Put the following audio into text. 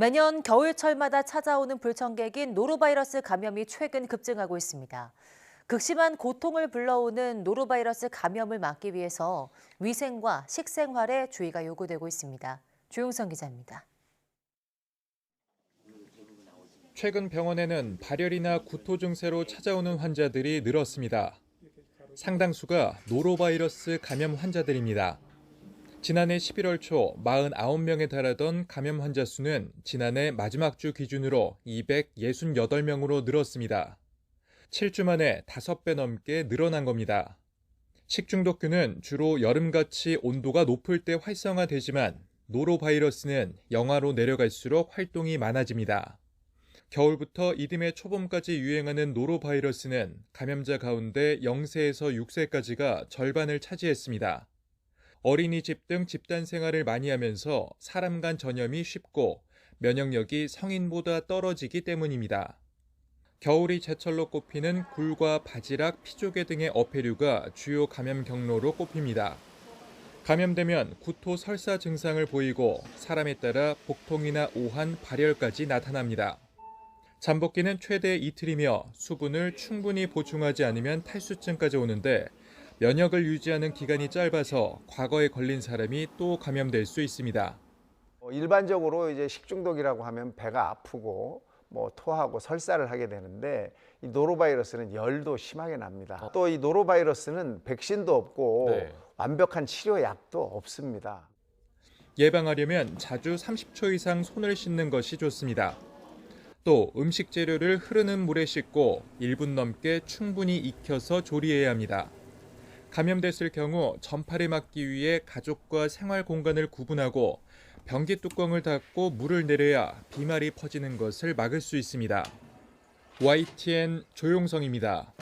매년 겨울철마다 찾아오는 불청객인 노로바이러스 감염이 최근 급증하고 있습니다. 극심한 고통을 불러오는 노로바이러스 감염을 막기 위해서 위생과 식생활에 주의가 요구되고 있습니다. 조용성 기자입니다. 최근 병원에는 발열이나 구토 증세로 찾아오는 환자들이 늘었습니다. 상당수가 노로바이러스 감염 환자들입니다. 지난해 11월 초 49명에 달하던 감염 환자 수는 지난해 마지막 주 기준으로 268명으로 늘었습니다. 7주 만에 5배 넘게 늘어난 겁니다. 식중독균은 주로 여름같이 온도가 높을 때 활성화되지만 노로바이러스는 영하로 내려갈수록 활동이 많아집니다. 겨울부터 이듬해 초봄까지 유행하는 노로바이러스는 감염자 가운데 0세에서 6세까지가 절반을 차지했습니다. 어린이집 등 집단 생활을 많이 하면서 사람 간 전염이 쉽고 면역력이 성인보다 떨어지기 때문입니다. 겨울이 제철로 꼽히는 굴과 바지락, 피조개 등의 어패류가 주요 감염 경로로 꼽힙니다. 감염되면 구토, 설사 증상을 보이고 사람에 따라 복통이나 오한, 발열까지 나타납니다. 잠복기는 최대 이틀이며 수분을 충분히 보충하지 않으면 탈수증까지 오는데 면역을 유지하는 기간이 짧아서 과거에 걸린 사람이 또 감염될 수 있습니다. 어, 일반적으로 이제 식중독이라고 하면 배가 아프고 뭐 토하고 설사를 하게 되는데 이 노로바이러스는 열도 심하게 납니다. 또이 노로바이러스는 백신도 없고 네. 완벽한 치료 약도 없습니다. 예방하려면 자주 30초 이상 손을 씻는 것이 좋습니다. 또 음식 재료를 흐르는 물에 씻고 1분 넘게 충분히 익혀서 조리해야 합니다. 감염됐을 경우 전파를 막기 위해 가족과 생활 공간을 구분하고 변기 뚜껑을 닫고 물을 내려야 비말이 퍼지는 것을 막을 수 있습니다. YTN 조용성입니다.